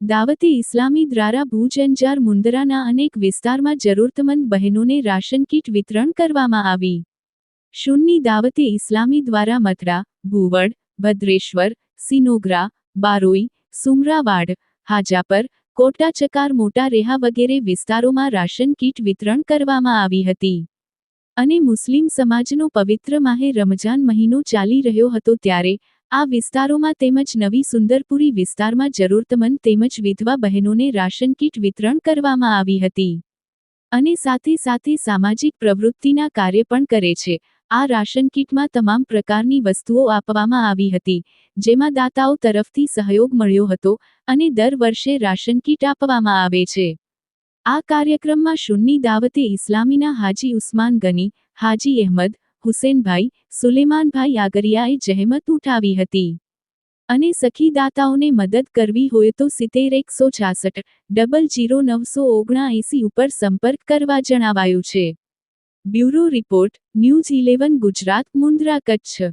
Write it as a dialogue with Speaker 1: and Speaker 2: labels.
Speaker 1: દાવતે ઇસ્લામી દ્વારા ભુજ અંજાર મુંદરાના અનેક વિસ્તારમાં જરૂરતમંદ બહેનોને રાશન કીટ વિતરણ કરવામાં આવી. શૂનની દાવતી ઇસ્લામી દ્વારા મથરા, ભુવડ, ભદ્રેશ્વર, સિનોગ્રા, બારોઈ, સુમરાવાડ, હાજાપર, કોટાચકાર મોટા રેહા વગેરે વિસ્તારોમાં રાશન કીટ વિતરણ કરવામાં આવી હતી. અને મુસ્લિમ સમાજનો પવિત્ર માહે રમજાન મહિનો ચાલી રહ્યો હતો ત્યારે, આ વિસ્તારોમાં તેમજ નવી સુંદરપુરી વિસ્તારમાં જરૂરતમંદ તેમજ વિધવા બહેનોને રાશન કીટ વિતરણ કરવામાં આવી હતી. અને સાથે સાથે સામાજિક પ્રવૃત્તિના કાર્ય પણ કરે છે. આ રાશન કીટમાં તમામ પ્રકારની વસ્તુઓ આપવામાં આવી હતી, જેમાં દાતાઓ તરફથી સહયોગ મળ્યો હતો અને દર વર્ષે રાશન કીટ આપવામાં આવે છે. આ કાર્યક્રમમાં શૂનની દાવતે ઇસ્લામીના હાજી ઉસ્માન ગની, હાજી અહેમદ, હુસેનભાઈ, સુલેમાનભાઈ આગરિયાએ જહેમત ઉઠાવી હતી. અને સખીદાતાઓને મદદ કરવી હોય તો સિત્તેર એકસો છાસઠ, ડબલ જીરો નવસો ઓગણા એસી ઉપર સંપર્ક કરવા જણાવાયું છે. Bureau report, news eleven Gujarat, Mundra, Kutch.